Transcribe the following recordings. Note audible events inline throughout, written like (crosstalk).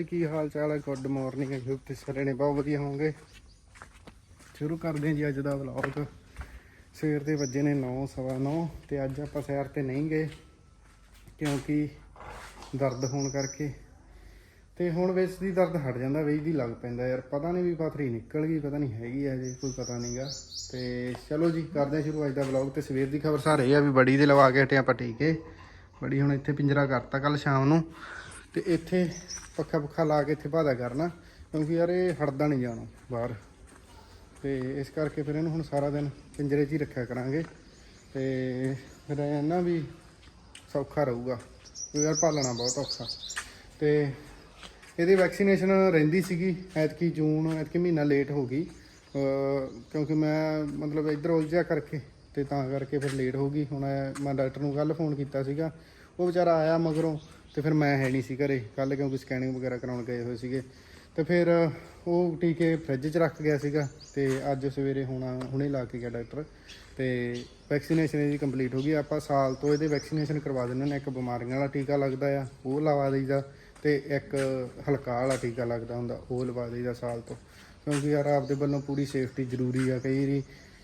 ਜੀ, ਕੀ ਹਾਲ ਚਾਲ ਹੈ? ਗੁੱਡ ਮਾਰਨਿੰਗ ਆਈ ਹੋਪ ਤੁਸੀਂ ਸਾਰੇ ਨੇ ਬਹੁਤ ਵਧੀਆ ਹੋਵੋਗੇ। ਸ਼ੁਰੂ ਕਰਦੇ ਹਾਂ ਜੀ ਅੱਜ ਦਾ ਵਲੌਗ ਸਵੇਰ ਦੇ ਵੱਜੇ ਨੇ 9 ਸਵਾ 9 ਤੇ ਅੱਜ ਆਪਾਂ ਸੈਰ ਤੇ ਨਹੀਂ ਗਏ, ਕਿਉਂਕਿ ਦਰਦ ਹੋਣ ਕਰਕੇ। ਤੇ ਹੁਣ ਵਿੱਚ ਦੀ ਦਰਦ ਹਟ ਜਾਂਦਾ, ਵਿੱਚ ਦੀ ਲੱਗ ਪੈਂਦਾ ਯਾਰ, ਪਤਾ ਨਹੀਂ ਵੀ ਪਥਰੀ ਨਿਕਲ ਗਈ, ਪਤਾ ਨਹੀਂ ਹੈਗੀ ਆ ਜੇ, ਕੋਈ ਪਤਾ ਨਹੀਂਗਾ। ਤੇ ਚਲੋ ਜੀ, ਕਰਦੇ ਹਾਂ ਸ਼ੁਰੂ ਅੱਜ ਦਾ ਵਲੌਗ ਤੇ ਸਵੇਰ ਦੀ ਖਬਰ ਸਾਰੇ ਆ ਵੀ ਬੜੀ ਦੇ ਲਵਾ ਕੇ ਹਟੇ ਆਪਾਂ ਟੀਕੇ ਬੜੀ ਹੁਣ ਇੱਥੇ ਪਿੰਜਰਾ ਕਰਤਾ ਕੱਲ ਸ਼ਾਮ ਨੂੰ। ਤੇ ਇੱਥੇ ਪੱਖਾ ਪੱਖਾ ਲਾ ਕੇ ਇੱਥੇ ਭਾਦਾ ਕਰਨਾ, ਕਿਉਂਕਿ ਯਾਰ ਇਹ ਹਟਦਾ ਨਹੀਂ ਜਾਣਾ ਬਾਹਰ। ਤੇ ਇਸ ਕਰਕੇ ਫਿਰ ਇਹਨੂੰ ਹੁਣ ਸਾਰਾ ਦਿਨ ਪਿੰਜਰੇ 'ਚ ਹੀ ਰੱਖਿਆ ਕਰਾਂਗੇ। ਤੇ ਫਿਰ ਇਹ ਵੀ ਸੌਖਾ ਰਹੂਗਾ, ਕਿਉਂਕਿ ਯਾਰ ਪਾਲਣਾ ਬਹੁਤ ਔਖਾ। ਤੇ ਇਹਦੀ ਵੈਕਸੀਨੇਸ਼ਨ ਰਹਿੰਦੀ ਸੀਗੀ, ਐਤਕੀ ਜੂਨ, ਐਤਕੀ ਮਹੀਨਾ ਲੇਟ ਹੋ ਗਈ। ਕਿਉਂਕਿ ਮੈਂ ਮਤਲਬ ਇੱਧਰ ਉਲਝਿਆ ਕਰਕੇ ਤੇ ਤਾਂ ਕਰਕੇ ਫਿਰ ਲੇਟ ਹੋ ਗਈ। ਹੁਣ ਮੈਂ ਡਾਕਟਰ ਨੂੰ ਕੱਲ ਫੋਨ ਕੀਤਾ ਸੀਗਾ। ਉਹ ਵਿਚਾਰਾ ਆਇਆ ਮਗਰੋਂ ਤੇ ਫਿਰ ਮੈਂ ਹੈ ਨਹੀਂ ਸੀ ਘਰੇ। ਕੱਲ ਕਿਉਂਕਿ ਸਕੈਨਿੰਗ ਵਗੈਰਾ ਕਰਾਉਣ ਗਏ ਹੋਏ ਸੀਗੇ। ਤੇ ਫਿਰ ਉਹ ਟੀਕੇ ਫ੍ਰਿਜ 'ਚ ਰੱਖ ਗਿਆ ਸੀਗਾ ਤੇ ਅੱਜ ਸਵੇਰੇ ਹੁਣ ਹੁਣੇ ਲਾ ਕੇ ਗਿਆ ਡਾਕਟਰ ਤੇ ਵੈਕਸੀਨੇਸ਼ਨ ਇਹਦੀ ਕੰਪਲੀਟ ਹੋ ਗਈ। ਆਪਾਂ ਸਾਲ ਤੋਂ ਇਹਦੇ ਵੈਕਸੀਨੇਸ਼ਨ ਕਰਵਾ ਦਿੰਦੇ ਨੇ ਇੱਕ ਬਿਮਾਰੀਆਂ ਵਾਲਾ ਟੀਕਾ ਲੱਗਦਾ ਆ, ਉਹ ਲਵਾ ਦਈਦਾ। ਤੇ ਇੱਕ ਹਲਕਾ ਵਾਲਾ ਟੀਕਾ ਲੱਗਦਾ ਹੁੰਦਾ, ਉਹ ਲਵਾ ਦਈਦਾ ਸਾਲ ਤੋਂ। ਕਿਉਂਕਿ ਯਾਰ ਆਪਦੇ ਵੱਲੋਂ ਪੂਰੀ ਸੇਫਟੀ ਜ਼ਰੂਰੀ ਆ। ਕਈ ਵਾਰੀ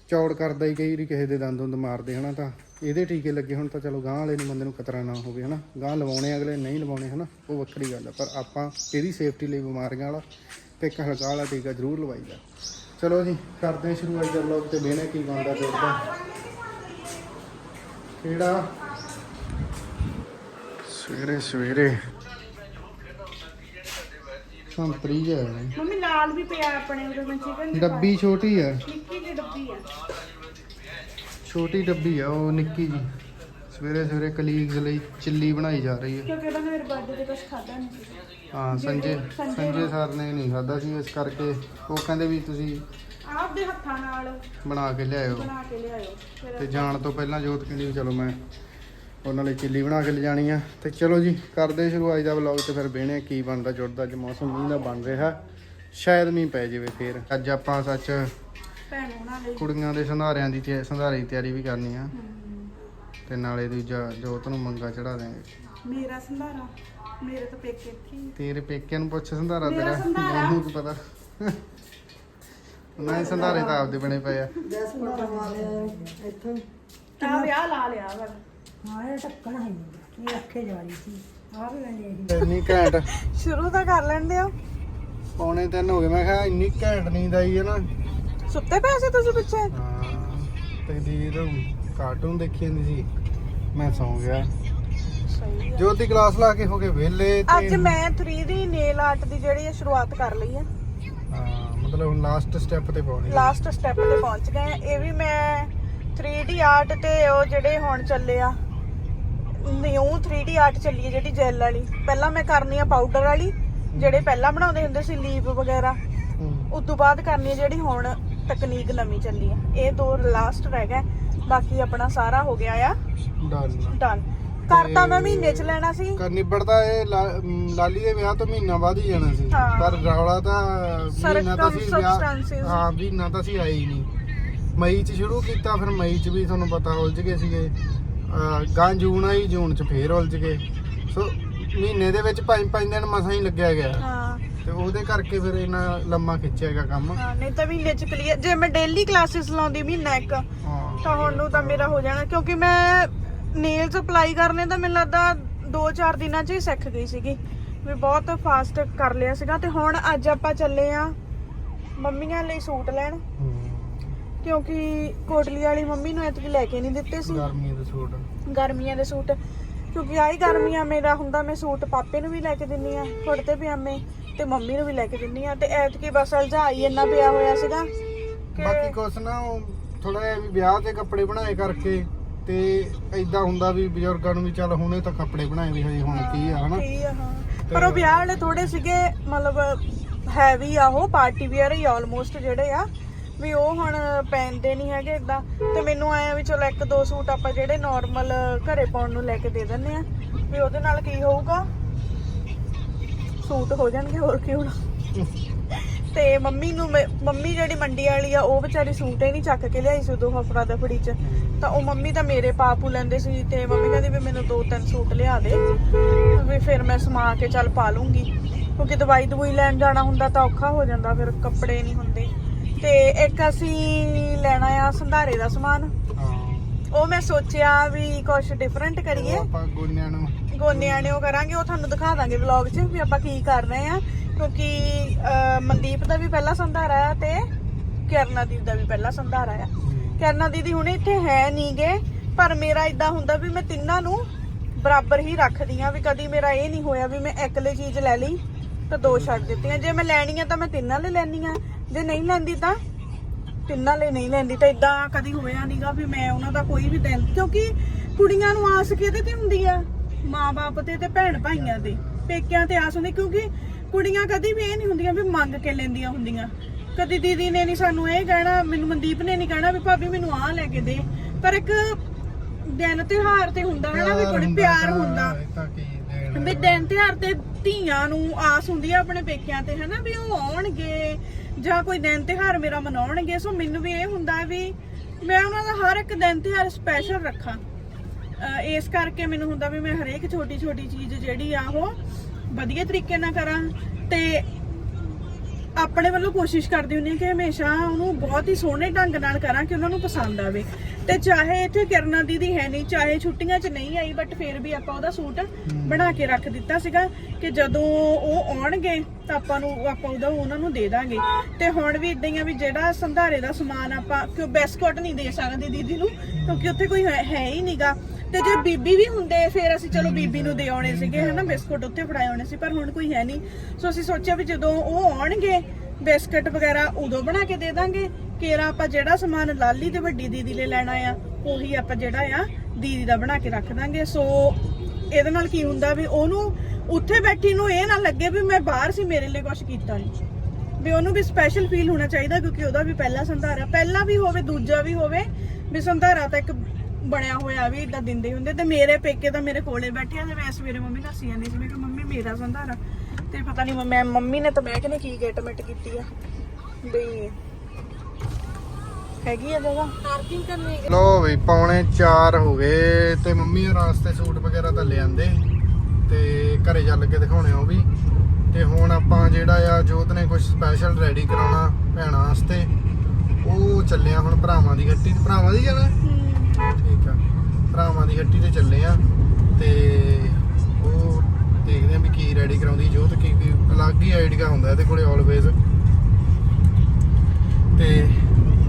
ਚੌੜ ਕਰਦਾ ਹੀ, ਕਈ ਵਾਰੀ ਕਿਸੇ ਦੇ ਦੰਦ ਹੁੰਦ ਮਾਰਦੇ ਹਨਾ ਤਾਂ। ਇਹਦੇ ਟੀਕੇ ਲੱਗੇ ਹੁਣ ਤਾਂ ਚਲੋ ਗਾਂ ਵਾਲੇ ਨੂੰ ਬੰਦੇ ਨੂੰ ਖਤਰਾ ਨਾ ਹੋਵੇ ਹਨਾ? ਗਾਂ ਲਵਾਉਣੇ ਅਗਲੇ ਨਹੀਂ ਲਵਾਉਣੇ ਹਨਾ? ਉਹ ਵੱਖਰੀ ਗੱਲ ਆ ਪਰ ਆਪਾਂ ਇਹਦੀ ਸੇਫਟੀ ਲਈ ਬਿਮਾਰੀਆਂ ਵਾਲਾ ਤੇ ਇੱਕ ਹਲਕਾ ਵਾਲਾ ਟੀਕਾ ਜ਼ਰੂਰ ਲਵਾਈਦਾ। ਚਲੋ ਜੀ ਕਰਦੇ ਹਾਂ ਸ਼ੁਰੂ ਅੱਜ ਦਾ ਵਲੌਗ ਤੇ ਬਹਿਣਾ ਕੀ ਬਣਦਾ ਜੁੜਦਾ ਕਿਹੜਾ? ਸਵੇਰੇ ਸਵੇਰੇ। ਸੰਤਰੀ ਹੈ। ਮੰਮੀ ਨਾਲ ਵੀ ਪਿਆ ਆਪਣੇ ਉਰੇ ਮੈਂ ਚਿਕਨ ਡੱਬੀ ਛੋਟੀ ਹੈ ਨਿੱਕੀ ਜਿਹੀ ਡੱਬੀ ਆ। ਛੋਟੀ ਡੱਬੀ ਆ ਉਹ ਨਿੱਕੀ ਜੀ। ਸਵੇਰੇ ਸਵੇਰੇ ਕਲੀਗਸ ਲਈ ਚਿੱਲੀ ਬਣਾਈ ਜਾ ਰਹੀ ਹੈ। ਕਿਉਂਕਿ ਉਹਨਾਂ ਨੇ ਮੇਰੇ ਬਰਥਡੇ ਤੇ ਕੁਝ ਖਾਦਾ ਨਹੀਂ ਸੀ। ਹਾਂ ਸੰਜੇ ਸੰਜੇ ਸਰ ਨੇ ਨਹੀਂ ਖਾਦਾ ਸੀ ਇਸ ਕਰਕੇ ਉਹ ਕਹਿੰਦੇ ਵੀ ਤੁਸੀਂ ਆਪਦੇ ਹੱਥਾਂ ਨਾਲ ਬਣਾ ਕੇ ਲਿਆਇਓ। ਬਣਾ ਕੇ ਲਿਆਇਓ। ਫਿਰ ਤੇ ਜਾਣ ਤੋਂ ਪਹਿਲਾਂ ਜੋਤ ਕਹਿੰਦੀ ਵੀ ਚਲੋ ਮੈਂ ਉਹਨਾਂ ਲਈ ਚਿੱਲੀ ਬਣਾ ਕੇ ਲਿਜਾਣੀ ਆ। ਤੇ ਚਲੋ ਜੀ ਕਰਦੇ ਸ਼ੁਰੂ ਅੱਜ ਦਾ ਵਲੌਗ ਤੇ ਫਿਰ ਬਹਿਣੇ ਕੀ ਬਣਦਾ। ਜੁੜਦਾ ਅੱਜ ਮੌਸਮ ਮੀਂਹ ਦਾ ਬਣ ਰਿਹਾ। ਸ਼ਾਇਦ ਮੀਂਹ ਪੈ ਜਾਵੇ ਫੇਰ। ਅੱਜ ਆਪਾਂ ਸੱਚ ਕੁੜੀਆਂ ਦੇ ਸੰਧਾਰਿਆਂ ਦੀ ਤਿਆ- ਸੰਧਾਰੇ ਦੀ ਤਿਆਰੀ ਵੀ ਕਰਨੀ ਆ। ਹਮ, ਤੇ ਨਾਲੇ ਦੂਜਾ ਜੋਤ ਨੂੰ ਮੰਗਾ ਚੜਾ ਦੇਾਂਗੇ ਮੇਰਾ ਸੰਧਾਰਾ? ਮੇਰੇ ਤਾਂ ਪੇਕੇ ਨੂੰ ਪੁੱਛ ਸੰਧਾਰਾ ਤੇਰਾ। ਮੈਨੂੰ ਕੀ ਪਤਾ। ਉਹਨਾਂ ਸੰਧਾਰੇ ਤਾਂ ਆਪਦੇ ਬਣੇ ਪਏ ਆ। ਸ਼ੁਰੂ ਤਾਂ ਕਰ ਲੈਂਦੇ ਆ ਪੌਣੇ ਤਿੰਨ ਹੋ ਗਏ। ਮੈਂ ਕਿਹਾ ਇੰਨੀ ਘੈਂਟ ਨੀਂਦ ਆਈ ਹੈ ਨਾ। ਸੁੱਤੇ ਪਏ ਸੀ ਤੁਸੀਂ ਪਿੱਛੇ? ਹਾਂ ਤੇ ਦੀ ਤਾਂ ਕਾਰਟੂਨ ਦੇਖੀ ਜਾਂਦੀ ਸੀ। ਮੈਂ ਸੌਂ ਗਿਆ। ਸਹੀ ਆ। ਜੋਤ ਕਲਾਸ ਲਾ ਕੇ ਹੋ ਗਏ ਵਿਹਲੇ ਅੱਜ ਮੈਂ 3D ਨੇਲ ਆਰਟ ਦੀ ਜਿਹੜੀ ਸ਼ੁਰੂਆਤ ਕਰ ਲਈ ਹੈ ਹਾਂ ਮਤਲਬ ਹੁਣ ਲਾਸਟ ਸਟੈਪ ਤੇ ਪਹੁੰਚ ਗਏ। ਲਾਸਟ ਸਟੈਪ ਤੇ ਪਹੁੰਚ ਗਏ। ਇਹ ਵੀ ਮੈਂ 3D ਆਰਟ ਤੇ ਉਹ ਜਿਹੜੇ ਹੁਣ ਚੱਲੇ ਆ। ਨਿਊ 3D ਆਰਟ ਚੱਲੀ ਹੈ ਜਿਹੜੀ ਜੈਲ ਵਾਲੀ। ਪਹਿਲਾਂ ਮੈਂ ਕਰਨੀ ਆ ਪਾਊਡਰ ਵਾਲੀ। ਜਿਹੜੇ ਪਹਿਲਾਂ ਬਣਾਉਂਦੇ ਹੁੰਦੇ ਸੀ ਲੀਵ ਵਗੈਰਾ। ਹੂੰ। ਉਸ ਤੋਂ ਬਾਅਦ ਕਰਨੀ ਹੈ ਜਿਹੜੀ ਹੁਣ ਤਕਨੀਕ ਨਵੀਂ ਚੱਲੀ ਆ ਇਹ ਦੋ ਲਾਸਟ ਰਹਿ ਗਏ। ਬਾਕੀ ਆਪਣਾ ਸਾਰਾ ਹੋ ਗਿਆ ਆ। ਡਨ ਕਰਤਾ ਮੈਂ ਮਹੀਨੇ ਚ ਲੈਣਾ ਸੀ। ਕਰ ਨਿਬੜਦਾ ਇਹ ਲਾ- ਅਮ, ਲਾਲੀ ਦੇ ਵਿਆਹ ਤੋਂ ਮਹੀਨਾ ਬਾਅਦ ਹੀ ਜਾਣਾ ਸੀ। ਹਾਂ। ਪਰ ਰੌਲਾ ਤਾਂ ਮਹੀਨਾ ਤਾਂ ਸੀ ਵਿਆਹ Circumstances। ਹਾਂ ਮਹੀਨਾ ਤਾਂ ਸੀ ਆਏ ਹੀ ਨਹੀਂ। ਮਈ ਚ ਸ਼ੁਰੂ ਕੀਤਾ ਫਿਰ ਮਈ ਚ ਵੀ ਤੁਹਾਨੂੰ ਪਤਾ ਉਲਝ ਗਏ ਸੀਗੇ। ਅਹ, ਗਾਂ ਜੂਨ ਆਈ ਜੂਨ ਚ ਫੇਰ ਉਲਝ ਗਏ। ਸੋ ਮਹੀਨੇ ਦੇ ਵਿੱਚ ਪੰਜ ਪੰਜ ਦਿਨ ਮਸਾਂ ਹੀ ਲੱਗਿਆ ਗਿਆ। ਹਾਂ। ਤੇ ਉਹਦੇ ਕਰਕੇ ਫਿਰ ਇਹਨਾਂ ਲੰਮਾ ਖਿੱਚਿਆ ਗਿਆ ਕੰਮ। ਹਾਂ ਨਹੀਂ ਤਾਂ ਮਹੀਨੇ ਚ ਕਲੀਅਰ ਜੇ ਮੈਂ ਡੇਲੀ ਕਲਾਸਿਸ ਲਾਉਂਦੀ ਮਹੀਨਾ ਇੱਕ ਹਾਂ। ਤਾਂ ਹੁਣ ਨੂੰ ਤਾਂ ਮੇਰਾ ਹੋ ਜਾਣਾ ਕਿਉਂਕਿ ਮੈਂ ਨੇਲਸ ਅਪਲਾਈ ਕਰਨੇ ਤਾਂ ਮੈਨੂੰ ਲੱਗਦਾ 2-4 ਦਿਨਾਂ 'ਚ ਹੀ ਸਿੱਖ ਗਈ ਸੀਗੀ। ਵੀ ਬਹੁਤ ਫਾਸਟ ਕਰ ਲਿਆ ਸੀਗਾ ਤੇ ਹੁਣ ਅੱਜ ਆਪਾਂ ਚੱਲੇ ਆ ਮੰਮੀਆਂ ਲਈ ਸੂਟ ਲੈਣ। ਹੂੰ। ਕਿਉਂਕਿ ਕੋਟਲੀ ਵਾਲੀ ਮੰਮੀ ਨੂੰ ਇਤਕੀ ਲੈ ਕੇ ਨਹੀਂ ਦਿੱਤੇ ਸੀ। ਗਰਮੀਆਂ ਦੇ ਸੂਟ। ਗਰਮੀਆਂ ਦੇ ਸੂਟ। ਕਿਉਂਕਿ ਆਈ ਗਰਮੀਆਂ ਮੇਰਾ ਹੁੰਦਾ ਮੈਂ ਸੂਟ ਪਾਪੇ ਨੂੰ ਵੀ ਲੈ ਕੇ ਦਿੰਨੀ ਆ ਕੁੜਤੇ ਪਜਾਮੇ ਤੇ ਮੰਮੀ ਨੂੰ ਵੀ ਲੈ ਕੇ ਦਿੰਨੀ ਆ ਤੇ ਐਤਕੀ ਬਸ ਅਲਝਾਈ ਇੰਨਾ ਪਿਆ ਹੋਇਆ ਸੀਗਾ ਬਾਕੀ ਕੁਛ ਨਾ ਥੋੜਾ ਜਿਹਾ ਵੀ ਵਿਆਹ ਤੇ ਕੱਪੜੇ ਬਣਾਏ ਕਰਕੇ ਤੇ ਐਦਾਂ ਹੁੰਦਾ ਵੀ ਬਜ਼ੁਰਗਾਂ ਨੂੰ ਵੀ ਚੱਲ ਹੁਣੇ ਤਾਂ ਕੱਪੜੇ ਬਣਾਏ ਵੀ ਹਜੇ ਹੁਣ ਕੀ ਆ ਹਨਾ? ਕੀ ਆ ਹਾਂ। ਪਰ ਉਹ ਵਿਆਹ ਵਾਲੇ ਥੋੜੇ ਸੀਗੇ ਮਤਲਬ ਹੈਵੀ ਆ ਉਹ ਪਾਰਟੀ ਵੇਅਰ ਹੀ ਆਲਮੋਸਟ ਜਿਹੜੇ ਆ। ਵੀ ਉਹ ਹੁਣ ਪਹਿਨਦੇ ਨਹੀਂ ਹੈਗੇ ਇਦਾਂ ਤੇ ਮੈਨੂੰ ਆਇਆ ਵੀ ਚਲੋ ਇੱਕ ਦੋ ਸੂਟ ਆਪਾਂ ਜਿਹੜੇ ਨਾਰਮਲ ਘਰੇ ਪਾਉਣ ਨੂੰ ਲੈ ਕੇ ਦੇ ਦਿੰਨੇ ਆ। ਵੀ ਉਹਦੇ ਨਾਲ ਕੀ ਹੋਊਗਾ? ਸੂਟ ਹੋ ਜਾਣਗੇ ਹੋਰ ਕੀ ਹੋਣਾ। ਤੇ ਮੰਮੀ ਨੂੰ ਮੈਂ- ਮੰਮੀ ਜਿਹੜੀ ਮੰਡੀ ਵਾਲੀ ਆ, ਉਹ ਵਿਚਾਰੀ ਸੂਟ ਹੀ ਨਹੀਂ ਚੱਕ ਕੇ ਲਿਆਈ ਸੀ ਉਦੋਂ ਹਫੜਾ ਦਫੜੀ ਚ। ਤਾਂ ਉਹ ਮੰਮੀ ਤਾਂ ਮੇਰੇ ਪਾਪੂ ਲੈਂਦੇ ਸੀ ਤੇ ਮੰਮੀ ਕਹਿੰਦੀ ਵੀ ਮੈਨੂੰ ਦੋ ਤਿੰਨ ਸੂਟ ਲਿਆ ਦੇ। ਵੀ ਫਿਰ ਮੈਂ ਸਮਾ ਕੇ ਚੱਲ ਪਾ ਲੂੰਗੀ। ਕਿਉਂਕਿ ਦਵਾਈ ਦਵਾਈ ਲੈਣ ਜਾਣਾ ਹੁੰਦਾ ਤਾਂ ਔਖਾ ਹੋ ਜਾਂਦਾ, ਫਿਰ ਕੱਪੜੇ ਨਹੀਂ ਹੁੰਦੇ। ਤੇ ਇੱਕ ਅਸੀਂ ਲੈਣਾ ਆ ਸੰਧਾਰੇ ਦਾ ਸਮਾਨ। ਹਾਂ। ਉਹ ਮੈਂ ਸੋਚਿਆ ਵੀ ਕੁਝ ਡਿਫਰੈਂਟ ਕਰੀਏ। ਆਪਾਂ ਗੋਨਿਆਂ ਨੂੰ। ਗੋਨਿਆਂ ਨੇ ਉਹ ਕਰਾਂਗੇ ਉਹ ਤੁਹਾਨੂੰ ਦਿਖਾ ਦਾਂਗੇ ਵਲੌਗ 'ਚ ਵੀ ਆਪਾਂ ਕੀ ਕਰ ਰਹੇ ਆ ਕਿਉਂਕਿ ਅਹ, ਮਨਦੀਪ ਦਾ ਵੀ ਪਹਿਲਾ ਸੰਧਾਰਾ ਆ ਤੇ ਕਿਰਨਾ ਦੀਪ ਦਾ ਵੀ ਪਹਿਲਾ ਸੰਧਾਰਾ ਆ। ਕਿਰਨਾ ਦੀਦੀ ਹੁਣ ਇੱਥੇ ਹੈ ਨਹੀਂਗੇ ਪਰ ਮੇਰਾ ਇਦਾਂ ਹੁੰਦਾ ਵੀ ਮੈਂ ਤਿੰਨਾਂ ਨੂੰ ਬਰਾਬਰ ਹੀ ਰੱਖਦੀ ਆ ਵੀ ਕਦੀ ਮੇਰਾ ਇਹ ਨਹੀਂ ਹੋਇਆ ਵੀ ਮੈਂ ਇਕੱਲੇ ਚੀਜ਼ ਲੈ ਲਈ ਤਾਂ ਦੋ ਛੱਡ ਦਿੱਤੀਆਂ। ਜੇ ਮੈਂ ਲੈਣੀ ਆ ਤਾਂ ਮੈਂ ਤਿੰਨਾਂ ਲਈ ਲੈਣੀ ਆ ਜੇ ਨਹੀਂ ਲੈਂਦੀ ਤਾਂ? ਤਿੰਨਾਂ ਲਈ ਨਹੀਂ ਲੈਂਦੀ ਤਾਂ ਇਦਾਂ ਕਦੀ ਹੋਇਆ ਨਹੀਂਗਾ ਵੀ ਮੈਂ ਉਹਨਾਂ ਦਾ ਕੋਈ ਵੀ ਦਿਨ ਕਿਉਂਕਿ ਕੁੜੀਆਂ ਨੂੰ ਆਸ ਕਿਹਦੇ ਤੇ ਹੁੰਦੀ ਆ? ਮਾਪੇ ਤੇ ਤੇ ਭੈਣ ਭਾਈਆਂ ਤੇ ਪੇਕਿਆਂ ਤੇ ਆਸ ਹੁੰਦੀ ਕਿਉਂਕਿ ਕੁੜੀਆਂ ਕਦੀ ਵੀ ਇਹ ਨਹੀਂ ਹੁੰਦੀਆਂ ਵੀ ਮੰਗ ਕੇ ਲੈਂਦੀਆਂ ਹੁੰਦੀਆਂ। ਕਦੀ ਦੀਦੀ ਨੇ ਨਹੀਂ ਸਾਨੂੰ ਇਹ ਕਹਿਣਾ ਮੈਨੂੰ ਮਨਦੀਪ ਨੇ ਨਹੀਂ ਕਹਿਣਾ ਵੀ ਭਾਬੀ ਮੈਨੂੰ ਆਹ ਲੈ ਕੇ ਦੇ। ਪਰ ਇੱਕ ਦਿਨ ਤਿਉਹਾਰ ਤੇ ਹੁੰਦਾ ਹੈ ਨਾ ਵੀ ਕੁੜੀ ਪਿਆਰ ਹੁੰਦਾ ਵੀ ਦਿਨ ਤਿਉਹਾਰ ਤੇ ਧੀਆਂ ਨੂੰ ਆਸ ਹੁੰਦੀ ਆ ਆਪਣੇ ਪੇਕਿਆਂ ਤੇ ਹਨਾ ਵੀ ਉਹ ਆਉਣਗੇ। ਜਾਂ ਕੋਈ ਦਿਨ ਤਿਉਹਾਰ ਮੇਰਾ ਮਨਾਉਣਗੇ, ਸੋ ਮੈਨੂੰ ਵੀ ਇਹ ਹੁੰਦਾ ਵੀ ਮੈਂ ਉਹਨਾਂ ਦਾ ਹਰ ਇੱਕ ਦਿਨ ਤਿਉਹਾਰ ਸਪੈਸ਼ਲ ਰੱਖਾਂ। ਅਹ ਇਸ ਕਰਕੇ ਮੈਨੂੰ ਹੁੰਦਾ ਵੀ ਮੈਂ ਹਰੇਕ ਛੋਟੀ ਛੋਟੀ ਚੀਜ਼ ਜਿਹੜੀ ਆ ਉਹ ਵਧੀਆ ਤਰੀਕੇ ਨਾਲ ਕਰਾਂ ਤੇ ਆਪਣੇ ਵੱਲੋਂ ਕੋਸ਼ਿਸ਼ ਕਰਦੀ ਹੁੰਦੀ ਹਾਂ ਕਿ ਹਮੇਸ਼ਾ ਉਹਨੂੰ ਬਹੁਤ ਹੀ ਸੋਹਣੇ ਢੰਗ ਨਾਲ ਕਰਾਂ ਕਿ ਉਹਨਾਂ ਨੂੰ ਪਸੰਦ ਆਵੇ। ਤੇ ਚਾਹੇ ਇੱਥੇ ਕਿਰਨਾ ਦੀਦੀ ਹੈ ਨਹੀਂ, ਚਾਹੇ ਛੁੱਟੀਆਂ 'ਚ ਨਹੀਂ ਆਈ ਬਟ ਫਿਰ ਵੀ ਆਪਾਂ ਉਹਦਾ ਸੂਟ ਬਣਾ ਕੇ ਰੱਖ ਦਿੱਤਾ ਸੀਗਾ ਕਿ ਜਦੋਂ ਉਹ ਆਉਣਗੇ ਤਾਂ ਆਪਾਂ ਨੂੰ, ਆਪਾਂ ਉਹਦਾ ਉਹਨਾਂ ਨੂੰ ਦੇ ਦਾਂਗੇ। ਤੇ ਹੁਣ ਵੀ ਇਦਾਂ ਹੀ ਆ ਵੀ ਜਿਹੜਾ ਸੰਧਾਰੇ ਦਾ ਸਮਾਨ ਆਪਾਂ ਕਿਉਂ ਬਿਸਕੁਟ ਨਹੀਂ ਦੇ ਸਕਦੇ ਦੀਦੀ ਨੂੰ, ਕਿਉਂਕਿ ਉੱਥੇ ਕੋਈ ਹੈ ਹੈ ਹੀ ਨਹੀਂਗਾ ਤੇ ਜੇ ਬੀਬੀ ਵੀ ਹੁੰਦੇ ਫਿਰ ਅਸੀਂ ਚਲੋ ਬੀਬੀ ਨੂੰ ਦੇ ਆਉਣੇ ਸੀਗੇ ਹਨਾ ਬਿਸਕੁਟ ਉੱਥੇ ਫੜਾਏ ਆਉਣੇ ਸੀ ਪਰ ਹੁਣ ਕੋਈ ਹੈ ਨਹੀਂ। ਸੋ ਅਸੀਂ ਸੋਚਿਆ ਵੀ ਜਦੋਂ ਉਹ ਆਉਣਗੇ ਬਿਸਕਟ ਵਗੈਰਾ ਉਦੋਂ ਬਣਾ ਕੇ ਦੇ ਦਾਂਗੇ। ਕੇਰਾ ਆਪਾਂ ਜਿਹੜਾ ਸਮਾਨ ਲਾਲੀ ਤੇ ਵੱਡੀ ਦੀਦੀ ਲਈ ਲੈਣਾ ਆ ਉਹੀ ਆਪਾਂ ਜਿਹੜਾ ਆ ਦੀਦੀ ਦਾ ਬਣਾ ਕੇ ਰੱਖ ਦਾਂਗੇ। ਸੋ ਇਹਦੇ ਨਾਲ ਕੀ ਹੁੰਦਾ ਵੀ ਉਹਨੂੰ ਉੱਥੇ ਬੈਠੀ ਨੂੰ ਇਹ ਨਾ ਲੱਗੇ ਵੀ ਮੈਂ ਬਾਹਰ ਸੀ ਮੇਰੇ ਲਈ ਕੁਝ ਕੀਤਾ ਨਹੀਂ ਵੀ ਉਹਨੂੰ ਵੀ ਸਪੈਸ਼ਲ ਫੀਲ ਹੋਣਾ ਚਾਹੀਦਾ ਕਿਉਂਕਿ ਉਹਦਾ ਵੀ ਪਹਿਲਾ ਸੰਧਾਰਾ ਪਹਿਲਾ ਵੀ ਹੋਵੇ ਦੂਜਾ ਵੀ ਹੋਵੇ ਵੀ ਸੰਧਾਰਾ ਤਾਂ ਇੱਕ ਬਣਿਆ ਹੋਇਆ ਵੀ ਇਦਾਂ ਦਿੰਦੇ ਹੁੰਦੇ। ਤੇ ਮੇਰੇ ਪੇਕੇ ਤਾਂ ਮੇਰੇ ਕੋਲੇ ਬੈਠੇ ਆ ਤੇ ਮੈਂ ਸਵੇਰੇ ਮੰਮੀ ਨਾਲ ਸੀ ਜਾਂਦੀ ਸੀ ਮੈਂ ਕਿਹਾ ਮੰਮੀ ਮੇਰਾ ਸੰਧਾਰਾ। ਤੇ ਪਤਾ ਨਹੀਂ ਮੈਂ ਮੰਮੀ ਨੇ ਤਾਂ ਮੈਂ ਕਹਿੰਦੀ ਕੀ ਗੇਟਮੈਂਟ ਕੀਤੀ ਆ। ਬਈ ਹੈਗੀ ਆ ਜਗ੍ਹਾ? ਪਾਰਕਿੰਗ ਕਰਨੀ ਲੋ ਵੀ ਪੌਣੇ 4 ਹੋ ਗਏ ਤੇ ਮੰਮੀ ਰਾਸਤੇ ਸੂਟ ਵਗੈਰਾ ਤਾਂ ਲਿਆਂਦੇ ਤੇ ਘਰੇ ਚੱਲ ਕੇ ਦਿਖਾਉਣੇ ਉਹ ਵੀ। ਤੇ ਹੁਣ ਆਪਾਂ ਜਿਹੜਾ ਆ ਜੋਤ ਨੇ ਕੁਝ ਸਪੈਸ਼ਲ ਰੈਡੀ ਕਰਾਉਣਾ ਭੈਣਾਂ ਵਾਸਤੇ ਉਹ ਚੱਲੇ ਆ ਹੁਣ ਭਰਾਵਾਂ ਦੀ ਹੱਟੀ ਤੇ। ਭਰਾਵਾਂ ਦੀ ਜਾਣਾ? ਠੀਕ ਭਰਾਵਾਂ ਦੀ ਹੱਟੀ ਤੇ ਚੱਲੇ ਆ ਤੇ ਉਹ ਦੇਖਦੇ ਆ ਵੀ ਕੀ ਰੈਡੀ ਕਰਾਉਂਦੀ ਜੋਤ ਕੀ ਕੀ ਅਲੱਗ ਹੀ ਆਈਡੀਆ ਹੁੰਦਾ ਇਹਦੇ ਕੋਲੇ ਆਲਵੇਜ਼ ਤੇ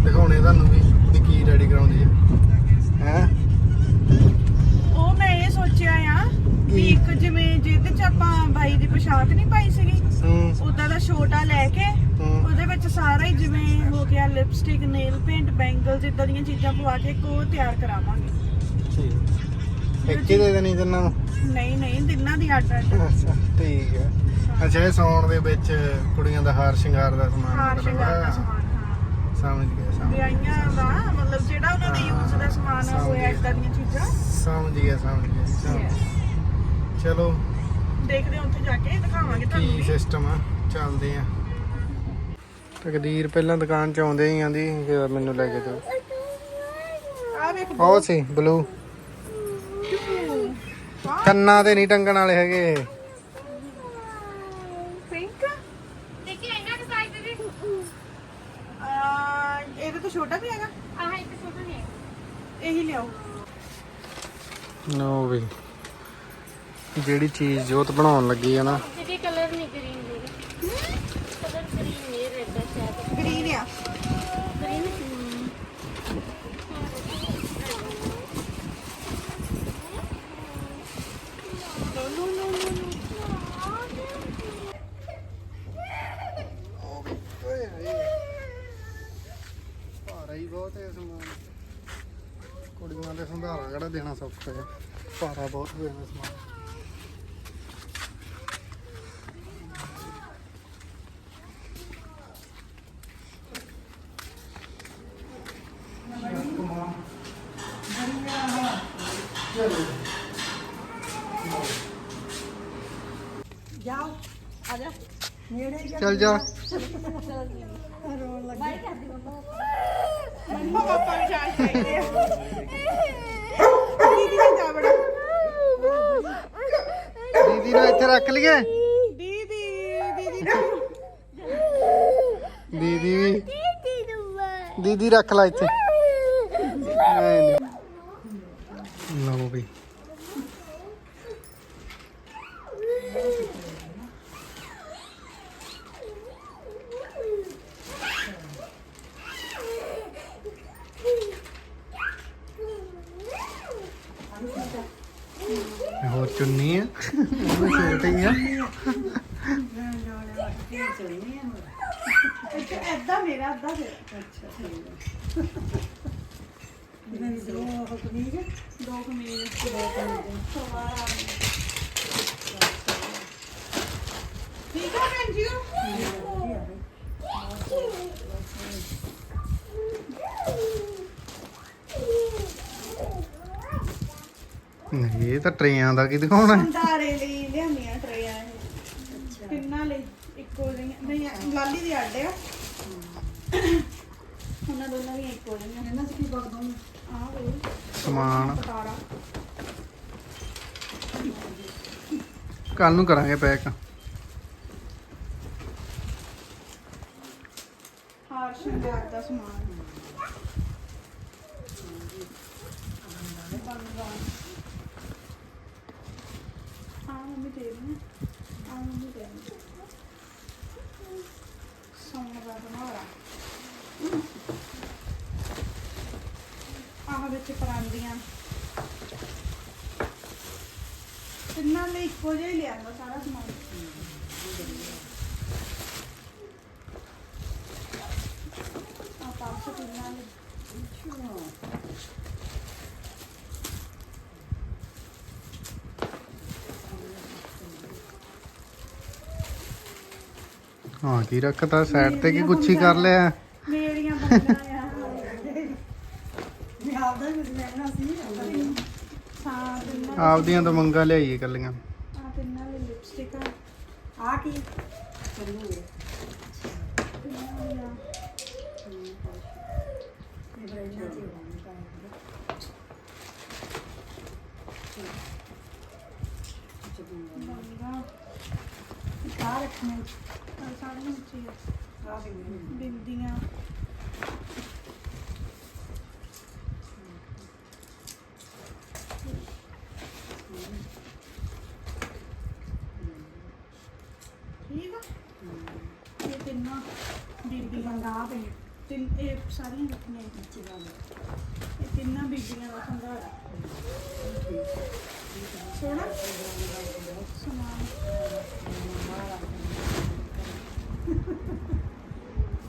ਦਿਖਾਉਣੇ ਤੁਹਾਨੂੰ ਵੀ ਵੀ ਕੀ ਰੈਡੀ ਕਰਾਉਂਦੀ ਹੈ ਹੈ? ਉਹ ਮੈਂ ਇਹ ਸੋਚਿਆ ਆ ਵੀ ਕੀ? ਇੱਕ ਜਿਵੇਂ ਜਿਹਦੇ ਚ ਆਪਾਂ ਬਾਈ ਦੀ ਪੋਸ਼ਾਕ ਨਹੀਂ ਪਾਈ ਸੀਗੀ ਹੂੰ। ਉਦਾਂ ਦਾ ਛੋਟਾ ਲੈ ਕੇ ਹੂੰ। ਉਹਦੇ ਵਿੱਚ ਸਾਰਾ ਹੀ ਜਿਵੇਂ ਹੋ ਗਿਆ ਲਿਪਸਟਿਕ ਨੇਲ ਪੇਂਟ ਬੈਂਗਲਸ ਇਦਾਂ ਦੀਆਂ ਚੀਜ਼ਾਂ ਪਵਾ ਕੇ ਉਹ ਤਿਆਰ ਕਰਾਵਾਂਗੇ। ਠੀਕ। ਇੱਕ ਦੇ ਦੇਣੀ ਤੈਨੂੰ ਨਹੀਂ ਨਹੀਂ ਤਿੰਨਾਂ ਦੀ ਅੱਡ ਅੱਡ। ਅੱਛਾ ਠੀਕ ਹੈ। ਅੱਛਾ ਇਹ ਸੌਣ ਦੇ ਵਿੱਚ ਕੁੜੀਆਂ ਦਾ ਹਾਰ ਸ਼ਿੰਗਾਰ ਦਾ ਸਮਾਨ ਹਾਰ ਸ਼ਿੰਗਾਰ ਦਾ। ਸਮਾਨ ਹਾਂ। ਸਮਝ ਗਿਆ ਸਮਝ ਗਿਆ ਵਿਆਹੀਆਂ ਦਾ ਮਤਲਬ ਜਿਹੜਾ ਉਹਨਾਂ ਦੇ ਯੂਜ਼ ਦਾ ਸਮਾਨ ਹੋਇਆ ਇਦਾਂ ਦੀਆਂ ਚੀਜ਼ਾਂ। ਸਮਝ ਗਿਆ ਸਮਝ ਗਿਆ ਚਲੋ। ਦੇਖਦੇ ਹਾਂ ਉੱਥੇ ਜਾ ਕੇ ਦਿਖਾਵਾਂਗੇ ਤੁਹਾਨੂੰ ਕੀ ਵੀ। ਸਿਸਟਮ ਆ ਚੱਲਦੇ ਆ। ਤਕਦੀਰ ਪਹਿਲਾਂ ਦੁਕਾਨ ਚ ਆਉਂਦੇ ਹੀ ਆਂਦੀ ਮੈਨੂੰ ਲੈ ਕੇ ਦਿਓ। ਆ ਵੇਖ ਉਹ ਸੀ ਬਲੂ ਕੰਨਾਂ ਤੇ ਨਹੀਂ ਟੰਗਣ ਵਾਲੇ ਹੈਗੇ। ਪਿੰਕ ਦੇਖੀ ਇਹਨਾਂ ਦੇ ਸਾਈਜ਼ ਦੇ ਆ ਇਹਦੇ ਤੋਂ ਛੋਟਾ ਵੀ ਹੈਗਾ। ਆਹ ਇੱਕ ਛੋਟਾ ਨਹੀਂ ਹੈ ਇਹੀ ਲਿਆਓ। ਨੋ ਵੀ ਜਿਹੜੀ ਚੀਜ਼ ਜੋਤ ਬਣਾਉਣ ਲੱਗੀ ਆ ਨਾ। ਜਿਹਦੀ ਕਲਰ ਨਹੀਂ ਗ੍ਰੀਨ ਦੇ ਕਲਰ ਗ੍ਰੀਨ ਨਹੀਂ ਰੈੱਡ ਹੈ ਸ਼ਾਇਦ। ਗ੍ਰੀਨ ਆ। ਭਾਰਾ ਹੀ ਬਹੁਤ ਹੈ ਸਮਾਨ। ਕੁੜੀਆਂ ਦੇ ਸੰਧਾਰਾ ਕਿਹੜਾ ਦੇਣਾ ਸੌਖਾ ਹੈ। ਭਾਰਾ ਬਹੁਤ ਹੋਇਆ ਇਹ ਸਮਾਨ। ਜਾਓ। ਜਾ। ਚੱਲ ਜਾ। ਦੀਦੀ ਨੂੰ ਇੱਥੇ ਰੱਖ ਲਈਏ। ਦੀਦੀ ਦੀਦੀ ਦੀਦੀ ਦੀਦੀ ਰੱਖ ਲੈ ਇੱਥੇ। ਲਓ ਵੀ। ਚੁੰਨੀ ਆ। ਉਹ ਛੋਟੀ ਆ। ਐਦਾਂ ਮੇਰਾ ਅੱਧਾ ਤੇਰਾ ਮੈਨੂੰ ਦੋ ਉਹ ਕਮੀਜ਼ ਦੋ ਕਮੀਜ਼ ਸਲਵਾਰ ਆ ਗਈ ਠੀਕ ਆ ਭੈਣ ਜੀ ਨਹੀਂ ਇਹ ਤਾਂ ਟਰੇਆਂ ਦਾ ਕੀ ਦਿਖਾਉਣਾ? ਹੈ? ਸੰਧਾਰੇ ਲਈ ਲਿਆਂਦੀਆਂ ਟਰੇਆਂ ਇਹ। ਕਿੰਨਾ ਲਈ ਇੱਕੋ ਜਿਹੀਆਂ। ਨਹੀਂ ਲਾਲੀ ਦੀ ਅੱਡ ਆ। ਉਹਨਾਂ ਦੋਨਾਂ ਦੀਆਂ ਇੱਕੋ ਜਿਹੀਆਂ ਇਹਨਾਂ ਚ ਕੀ ਬਗਦੋਂ ਆਹ ਵੇ ਸਮਾਨ। ਪਟਾਰਾ। ਕੱਲ ਨੂੰ ਕਰਾਂਗੇ ਪੈਕ। ਹਾਰ ਸ਼ਿੰਗਾਰ ਦਾ ਸਮਾਨ। ਆ ਮੰਮੀ ਦੇ ਰਹੀ ਆ ਮੰਮੀ ਦੇ ਰਹੀ ਸੋਨਾ ਦਾ ਬਣਾਰਾ ਆਹ ਵਿੱਚ ਪਰਾਂਦੀਆਂ ਤਿੰਨਾਂ ਲਈ ਇੱਕੋ ਜਿਹਾ ਹੀ ਲਿਆਂਦਾ ਸਾਰਾ ਸਮਾਨ ਆ ਪਾਸ ਤਿੰਨਾਂ ਲਈ ਹਾਂ ਕੀ ਰੱਖਤਾ? ਸਾਈਡ ਤੇ ਕੀ ਗੁੱਛੀ ਕਰ ਲਿਆ? ਮੇਰੀਆਂ ਬੰਦਾਂ ਆ। ਮੈਂ ਆਪਦਾ ਵੀ ਲੈਣਾ ਸੀ ਹਾਂ ਤਿੰਨਾਂ ਆਪਦੀਆਂ ਤਾਂ ਮੰਗਾਂ ਲਿਆਈਏ ਕੱਲੀਆਂ ਆ ਤਿੰਨਾਂ ਲਈ ਲਿਪਸਟਿਕ ਆ। ਆ ਕੀ? ਚੱਲੂ ਤਿੰਨਾਂ ਲਈ ਆ ਇਹ ਬਰੇਨਾ ਚ ਹੋਣੀ ਪਾਉਂਦੇ ਬੰਗਾ ਆ ਰੱਖਣੇ। ਆ ਸਾਰੀਆਂ ਵਿੱਚ ਆ ਬਿੰਦੀਆਂ। ਠੀਕ ਆ? ਇਹ ਤਿੰਨਾਂ ਬੀਬੀਆਂ ਬੰਦਾ ਆ ਪਈ ਤਿੰਨ, ਇਹ ਸਾਰੀਆਂ ਰੱਖਣੀਆਂ ਅੱਛੀ ਗੱਲ ਇਹ ਤਿੰਨਾਂ ਬੀਬੀਆਂ ਦਾ ਸੰਧਾਰਾ ਸੋਹਣਾ? ਸਮਾਨ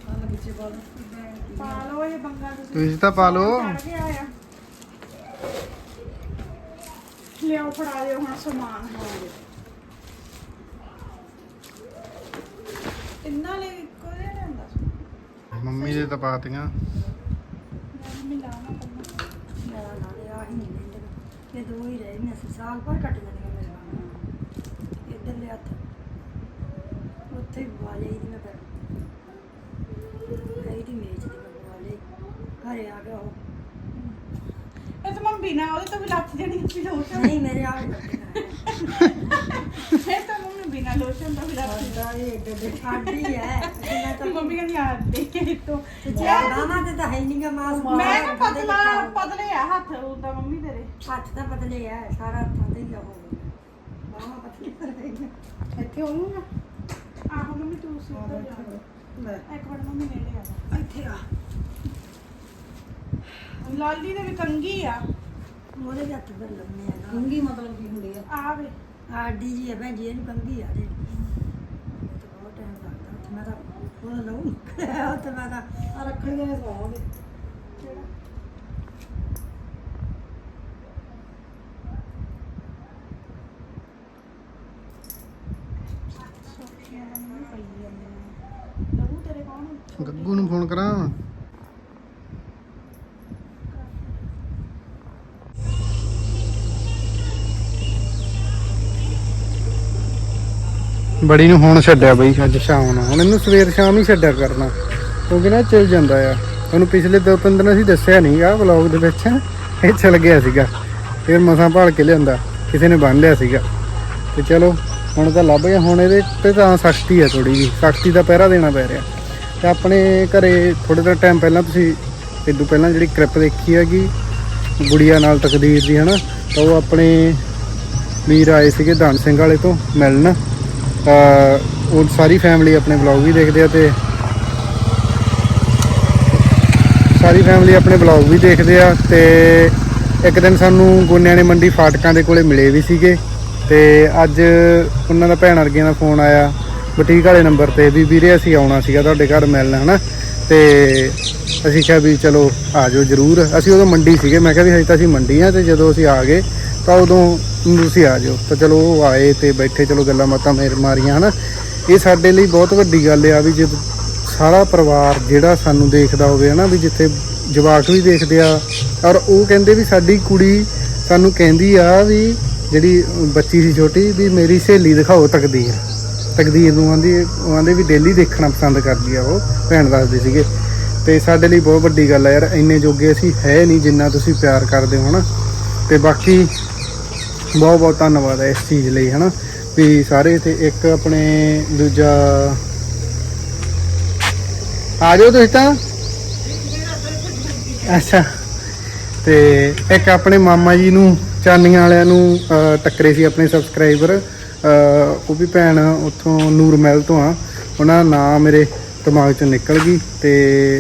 ਆ ਵਿੱਚ ਬੋਲ ਪਾ ਲਓ ਇਹ ਬੰਗਾ ਤੁਸੀਂ ਤੁਸੀਂ ਤਾਂ ਪਾ ਲਓ। ਚੜ ਗਿਆ ਆ ਲਿਆਓ ਫੜਾ ਦਿਓ ਹੁਣ ਸਮਾਨ। ਇੰਨਾ ਲਈ ਇੱਕੋ ਜਿਹਾ ਲੈਂਦਾ ਸੀ। ਮੰਮੀ ਦੇ ਤਾਂ ਪਾਤੀਆਂ। ਮੈਂ ਮਿਲਾਣਾ ਕਰਨਾ ਮੇਰਾ ਨਾਲ ਆ ਹੀ ਨਹੀਂ ਲੈਂਦੇ। ਇਹ ਦੋ ਹੀ ਰਹੇ ਨੇ ਅਸੀਂ ਸਾਲ ਭਰ ਕੱਟ ਜਾਂਦੇ ਮੇਰੇ ਨਾਲ ਇੱਧਰ ਲਿਆ ਤਾਂ ਉੱਥੇ ਹੀ ਬਵਾ ਲਈ ਦੀ ਮੈਂ ਫਿਰ ਗਈ ਦੀ ਮੇਚ ਦੀ ਮੈਂ ਬਵਾ ਲਈ ਘਰੇ ਆ ਗਿਆ ਉਹ। ਇਹ ਤਾਂ ਮੈਂ ਬਿਨਾ ਉਹਦੇ ਤੋਂ ਵੀ ਲੱਥ ਜਾਣੀ ਸੀ ਲੋਸ਼ਨ। ਨਹੀਂ ਮੇਰੇ ਆ ਇਹ ਤਾਂ ਮੰਮੀ ਬਿਨਾ ਲੋਸ਼ਨ ਤੋਂ ਵੀ ਲੱਥ ਸਾਡਾ ਇਹ ਏਡੇ ਸਾਡੀ ਹੈ (laughs) ਮੈਂ ਤਾਂ ਮੰਮੀ ਕਹਿੰਦੀ ਆ ਦੇ ਤੋਂ। ਤੇ ਬਾਹਾਂ ਤੇ ਤਾਂ ਹੈ ਨਹੀਂ ਗਾ ਮਾਸ ਮੈਂ ਨਾ ਪਤਲਾ ਪਤਲੇ ਆ ਹੱਥ ਉਹਦਾ ਮੰਮੀ ਤੇਰੇ। ਹੱਥ ਤਾਂ ਪਤਲੇ ਆ ਸਾਰਾ ਹੱਥਾਂ ਤੇ ਹੀ ਆ ਹੋ ਬਾਹਾਂ ਪਤਲੀਆਂ ਰਹੀਆਂ। ਇੱਥੇ ਹੋਊਗਾ ਆਹੋ ਮੰਮੀ ਤੂੰ ਸਿੱਧਾ ਜਾ। ਲੈ। ਇੱਕ ਮਿੰਟ ਮੰਮੀ ਨੇੜੇ ਆ ਇੱਥੇ ਆ। ਲਾਲੀ ਦੇ ਵੀ ਕੰਗੀ ਆ। ਉਹਦੇ ਵੀ ਹੱਥ ਫਿਰ ਲੰਮੇ ਆ ਨਾ। ਕੰਗੀ ਮਤਲਬ ਕੀ ਹੁੰਦੀ ਆ? ਆ ਵੇ। ਆਡੀ ਜੀ ਹੈ ਭੈਣ ਜੀ ਇਹਨੂੰ ਕੰਗੀ ਆ ਦੇ ਬਹੁਤ ਟਾਈਮ ਲੱਗਦਾ। ਉੱਥੇ ਮੈਂ ਤਾਂ ਉਹ ਲਊਂ। ਉੱਥੇ ਮੈਂ ਤਾਂ ਆ ਰੱਖਣੀਆਂ ਨੇ ਸਵਾਉਂਗੇ ਸੋਖੀਆਂ ਦਾ ਨਹੀਂ ਪਈ ਜਾਂਦੇ ਲਹੂ ਤੇਰੇ ਕੌਣ? ਗੱਗੂ ਨੂੰ ਫੋਨ ਕਰਾਂ। ਬੜੀ ਨੂੰ ਹੁਣ ਛੱਡਿਆ ਬਈ ਅੱਜ ਸ਼ਾਮ ਨੂੰ। ਹੁਣ ਇਹਨੂੰ ਸਵੇਰ ਸ਼ਾਮ ਹੀ ਛੱਡਿਆ ਕਰਨਾ। ਕਿਉਂਕਿ ਨਾ ਚਲ ਜਾਂਦਾ ਆ। ਉਹਨੂੰ ਪਿਛਲੇ ਦੋ ਤਿੰਨ ਦਿਨ ਅਸੀਂ ਦੱਸਿਆ ਨਹੀਂ ਆ ਵਲੌਗ ਦੇ ਵਿੱਚ। ਇਹ ਚਲ ਗਿਆ ਸੀਗਾ। ਫਿਰ ਮਸਾਂ ਭਾਲ ਕੇ ਲਿਆਂਦਾ। ਕਿਸੇ ਨੇ ਬੰਨ ਲਿਆ ਸੀਗਾ। ਤੇ ਚਲੋ, ਹੁਣ ਤਾਂ ਲੱਭ ਗਿਆ। ਹੁਣ ਇਹਦੇ ਤੇ ਤਾਂ ਸਖਤੀ ਹੈ ਥੋੜੀ ਜੀ। ਸਖਤੀ ਦਾ ਪਹਿਰਾ ਦੇਣਾ ਪੈ ਰਿਹਾ। ਤੇ ਆਪਣੇ ਘਰੇ ਥੋੜੇ ਦਿਨ ਟਾਈਮ ਪਹਿਲਾਂ ਤੁਸੀਂ ਇਦੋਂ ਪਹਿਲਾਂ ਜਿਹੜੀ ਕ੍ਰਿਪ ਦੇਖੀ ਹੈਗੀ, ਗੁੜੀਆ ਨਾਲ ਤਕਦੀਰ ਦੀ, ਹਨਾ? ਤਾਂ ਉਹ ਆਪਣੇ ਵੀਰ ਆਏ ਸੀਗੇ ਦਾਨ ਸਿੰਘ ਵਾਲੇ ਤੋਂ ਮਿਲਣ। ਤਾਂ ਉਹ ਸਾਰੀ ਫੈਮਿਲੀ ਆਪਣੇ ਵਲੌਗ ਵੀ ਦੇਖਦੇ ਆ ਤੇ ਸਾਰੀ ਫੈਮਿਲੀ ਆਪਣੇ ਵਲੌਗ ਵੀ ਦੇਖਦੇ ਆ ਤੇ ਇੱਕ ਦਿਨ ਸਾਨੂੰ ਗੋਨਿਆਂ ਨੇ ਮੰਡੀ ਫਾਟਕਾਂ ਦੇ ਕੋਲੇ ਮਿਲੇ ਵੀ ਸੀਗੇ ਤੇ ਅੱਜ ਉਹਨਾਂ ਦਾ ਭੈਣ ਵਰਗਿਆਂ ਦਾ ਫੋਨ ਆਇਆ, ਬੁਟੀਕ ਵਾਲੇ ਨੰਬਰ ਤੇ ਵੀ ਵੀਰੇ ਅਸੀਂ ਆਉਣਾ ਸੀਗਾ ਤੁਹਾਡੇ ਘਰ ਮਿਲਣ, ਹਨਾ? ਤੇ ਅਸੀਂ ਕਿਹਾ ਵੀ ਚਲੋ ਆ ਜਾਓ ਜਰੂਰ। ਅਸੀਂ ਉਦੋਂ ਮੰਡੀ ਸੀਗੇ, ਮੈਂ ਕਿਹਾ ਵੀ ਹਜੇ ਤਾਂ ਅਸੀਂ ਮੰਡੀ ਆ ਤੇ ਜਦੋਂ ਅਸੀਂ ਆ ਗਏ ਤਾਂ ਉਦੋਂ ਤੁਸੀਂ ਆ ਜਾਓ। ਤਾਂ ਚਲੋ ਉਹ ਆਏ ਤੇ ਬੈਠੇ, ਚਲੋ ਗੱਲਾਂ ਬਾਤਾਂ ਮੇਰ ਮਾਰੀਆਂ, ਹਨਾ। ਇਹ ਸਾਡੇ ਲਈ ਬਹੁਤ ਵੱਡੀ ਗੱਲ ਆ ਵੀ ਜੇ ਸਾਰਾ ਪਰਿਵਾਰ ਜਿਹੜਾ ਸਾਨੂੰ ਦੇਖਦਾ ਹੋਵੇ, ਹਨਾ, ਵੀ ਜਿੱਥੇ ਜਵਾਕ ਵੀ ਦੇਖਦੇ ਆ, ਔਰ ਉਹ ਕਹਿੰਦੇ ਵੀ ਸਾਡੀ ਕੁੜੀ ਸਾਨੂੰ ਕਹਿੰਦੀ ਆ ਵੀ ਜਿਹੜੀ ਬੱਚੀ ਸੀ ਛੋਟੀ, ਵੀ ਮੇਰੀ ਸਹੇਲੀ ਦਿਖਾਓ ਤਕਦੀਰ। ਤਕਦੀਰ ਨੂੰ ਆਂਦੀ, ਉਹ ਆਂਦੇ ਵੀ ਡੇਲੀ ਦੇਖਣਾ ਪਸੰਦ ਕਰਦੀ ਆ ਉਹ, ਭੈਣ ਦੱਸਦੇ ਸੀਗੇ। ਤੇ ਸਾਡੇ ਲਈ ਬਹੁਤ ਵੱਡੀ ਗੱਲ ਆ ਯਾਰ, ਇੰਨੇ ਜੋਗੇ ਅਸੀਂ ਹੈ ਨਹੀਂ ਜਿੰਨਾ ਤੁਸੀਂ ਪਿਆਰ ਕਰਦੇ ਹੋ ਨਾ ਤੇ ਬਾਕੀ ਬਹੁਤ ਬਹੁਤ ਧੰਨਵਾਦ ਹੈ ਇਸ ਚੀਜ਼ ਲਈ, ਹਨਾ? ਵੀ ਸਾਰੇ ਤੇ ਇੱਕ ਆਪਣੇ ਦੂਜਾ ਆ ਜਾਓ ਤੁਸੀਂ ਤਾਂ। ਅੱਛਾ। ਤੇ ਇੱਕ ਆਪਣੇ ਮਾਮਾ ਜੀ ਨੂੰ, ਚਾਨੀਆਂ ਵਾਲਿਆਂ ਨੂੰ ਟੱਕਰੇ ਸੀ ਆਪਣੇ ਸਬਸਕ੍ਰਾਈਬਰ ਉਹ ਵੀ ਭੈਣ ਉੱਥੋਂ ਨੂਰ ਮਹਿਲ ਤੋਂ ਆ। ਉਹਨਾਂ ਦਾ ਨਾਮ ਮੇਰੇ ਦਿਮਾਗ ਚੋਂ ਨਿਕਲ ਗਈ ਤੇ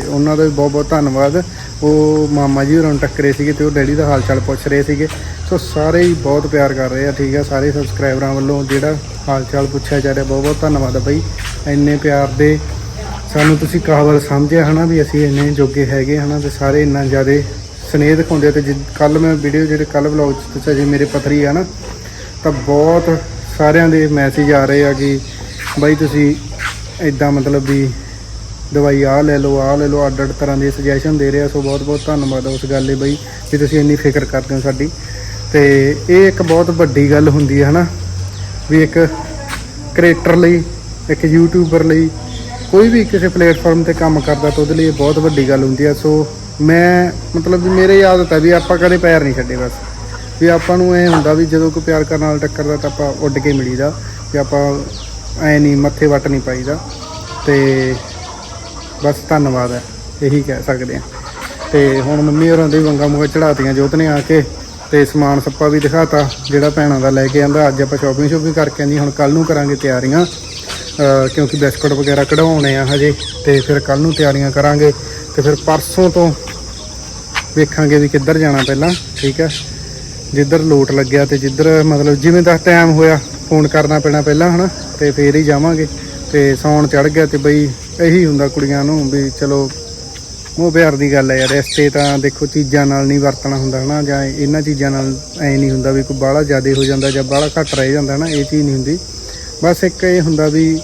ਉਹਨਾਂ ਦਾ ਵੀ ਬਹੁਤ ਬਹੁਤ ਧੰਨਵਾਦ। ਉਹ ਮਾਮਾ ਜੀ ਹੋਰਾਂ ਨੂੰ ਟੱਕਰੇ ਸੀਗੇ ਤੇ ਉਹ ਡੈਡੀ ਦਾ ਹਾਲ ਚਾਲ ਪੁੱਛ ਰਹੇ ਸੀਗੇ। ਸੋ ਸਾਰੇ ਹੀ ਬਹੁਤ ਪਿਆਰ ਕਰ ਰਹੇ ਆ, ਠੀਕ ਆ? ਸਾਰੇ ਸਬਸਕ੍ਰਾਈਬਰਾਂ ਵੱਲੋਂ ਜਿਹੜਾ ਹਾਲ ਚਾਲ ਪੁੱਛਿਆ ਜਾ ਰਿਹਾ ਬਹੁਤ ਬਹੁਤ ਧੰਨਵਾਦ ਆ ਬਾਈ। ਇੰਨੇ ਪਿਆਰ ਦੇ ਸਾਨੂੰ ਤੁਸੀਂ ਕਾਬਲ ਸਮਝਿਆ ਹਨਾ ਵੀ ਅਸੀਂ ਇੰਨੇ ਜੋਗੇ ਹੈਗੇ ਹਨਾ ਤੇ ਸਾਰੇ ਇੰਨਾ ਜ਼ਿਆਦਾ ਸਨੇਹ ਦਿਖਾਉਂਦੇ ਆ ਤੇ ਕੱਲ ਮੈਂ ਵੀਡੀਓ ਜਿਹੜੇ ਕੱਲ ਵਲੌਗ ਚ ਦੱਸਿਆ ਜੀ, ਮੇਰੇ ਪਤਰੀ ਆ ਨਾ, ਤਾਂ ਬਹੁਤ ਸਾਰਿਆਂ ਦੇ ਮੈਸੇਜ ਆ ਰਹੇ ਆ ਕਿ ਬਾਈ ਤੁਸੀਂ ਇਦਾਂ ਮਤਲਬ ਵੀ ਦਵਾਈ ਆ ਲੈ ਲਓ ਆ ਲੈ ਲਓ ਅੱਡ ਅੱਡ ਤਰ੍ਹਾਂ ਦੀ ਸੁਜੈਸ਼ਨ ਦੇ ਰਿਹਾ ਸੋ ਬਹੁਤ ਬਹੁਤ ਧੰਨਵਾਦ ਉਸ ਗੱਲ ਲਈ ਬਾਈ, ਵੀ ਤੁਸੀਂ ਇੰਨੀ ਫਿਕਰ ਕਰਦੇ ਹੋ ਸਾਡੀ। ਤੇ ਇਹ ਇੱਕ ਬਹੁਤ ਵੱਡੀ ਗੱਲ ਹੁੰਦੀ ਹੈ, ਹਨਾ? ਵੀ ਇੱਕ ਕ੍ਰੀਏਟਰ ਲਈ, ਇੱਕ ਯੂਟਿਊਬਰ ਲਈ ਕੋਈ ਵੀ ਕਿਸੇ ਪਲੇਟਫਾਰਮ ਤੇ ਕੰਮ ਕਰਦਾ ਤਾਂ ਉਹਦੇ ਲਈ ਇਹ ਬਹੁਤ ਵੱਡੀ ਗੱਲ ਹੁੰਦੀ ਆ ਸੋ ਮੈਂ, ਮਤਲਬ ਵੀ ਮੇਰੇ ਆਦਤ ਹੈ ਵੀ ਆਪਾਂ ਕਦੇ ਪੈਰ ਨਹੀਂ ਛੱਡੇ ਬਸ। ਵੀ ਆਪਾਂ ਨੂੰ ਇਹ ਹੁੰਦਾ ਵੀ ਜਦੋਂ ਕੋਈ ਪਿਆਰ ਕਰਨ ਨਾਲ ਟੱਕਰਦਾ ਤਾਂ ਆਪਾਂ ਉੱਡ ਕੇ ਮਿਲੀਦਾ, ਵੀ ਆਪਾਂ ਐ ਨਹੀਂ, ਮੱਥੇ ਵੱਟ ਨਹੀਂ ਪਾਈਦਾ। ਤੇ ਬਸ ਧੰਨਵਾਦ ਹੈ, ਇਹੀ ਕਹਿ ਸਕਦੇ ਆ ਤੇ ਹੁਣ ਮੰਮੀ ਹੋਰਾਂ ਦੇ ਵੰਗਾ ਮੁਗਾ ਚੜਾਤੀਆਂ ਜੋਤ ਨੇ ਆ ਕੇ ਤੇ ਸਮਾਨ ਸੱਪਾ ਵੀ ਦਿਖਾਤਾ, ਜਿਹੜਾ ਭੈਣਾਂ ਦਾ ਲੈ ਕੇ ਆਂਦਾ। ਅੱਜ ਆਪਾਂ ਸ਼ਾਪਿੰਗ ਸ਼ੋਪਿੰਗ ਕਰਕੇ ਆਂਦੀ, ਹੁਣ ਕੱਲ ਨੂੰ ਕਰਾਂਗੇ ਤਿਆਰੀਆਂ। ਕਿਉਂਕਿ ਬਿਸਕੁਟ ਵਗੈਰਾ ਕਢਾਉਣੇ ਆ ਹਜੇ, ਤੇ ਫਿਰ ਕੱਲ ਨੂੰ ਤਿਆਰੀਆਂ ਕਰਾਂਗੇ। ਤੇ ਫਿਰ ਪਰਸੋਂ ਤੋਂ ਵੇਖਾਂਗੇ ਵੀ ਕਿੱਧਰ ਜਾਣਾ ਪਹਿਲਾਂ, ਠੀਕ ਹੈ ਜਿੱਧਰ ਲੋਟ ਲੱਗਿਆ ਤੇ ਜਿੱਧਰ ਮਤਲਬ ਜਿਵੇਂ ਦਾ ਟਾਈਮ ਹੋਇਆ ਫੋਨ ਕਰਨਾ ਪੈਣਾ ਪਹਿਲਾਂ, ਹਨਾ? ਤੇ ਫੇਰ ਹੀ ਜਾਵਾਂਗੇ। ਤੇ ਸੌਣ ਚੜ ਗਿਆ ਤੇ ਬਈ ਇਹੀ ਹੁੰਦਾ ਕੁੜੀਆਂ ਨੂੰ ਵੀ ਚਲੋ ਮੋਹ ਪਿਆਰ ਦੀ ਗੱਲ ਹੈ ਯਾਰ ਰਿਸ਼ਤੇ ਤਾਂ ਦੇਖੋ ਚੀਜ਼ਾਂ ਨਾਲ ਨਹੀਂ ਵਰਤਣਾ ਹੁੰਦਾ ਹਨਾ, ਜਾਂ ਇਹਨਾਂ ਚੀਜ਼ਾਂ ਨਾਲ ਐ ਨਹੀਂ ਹੁੰਦਾ ਵੀ ਕੋਈ ਬਾਹਲਾ ਜ਼ਿਆਦਾ ਹੋ ਜਾਂਦਾ ਜਾਂ ਬਾਹਲਾ ਘੱਟ ਰਹਿ ਜਾਂਦਾ ਹਨਾ, ਇਹ ਚੀਜ਼ ਨਹੀਂ ਹੁੰਦੀ। ਬਸ ਇੱਕ ਇਹ ਹੁੰਦਾ ਵੀ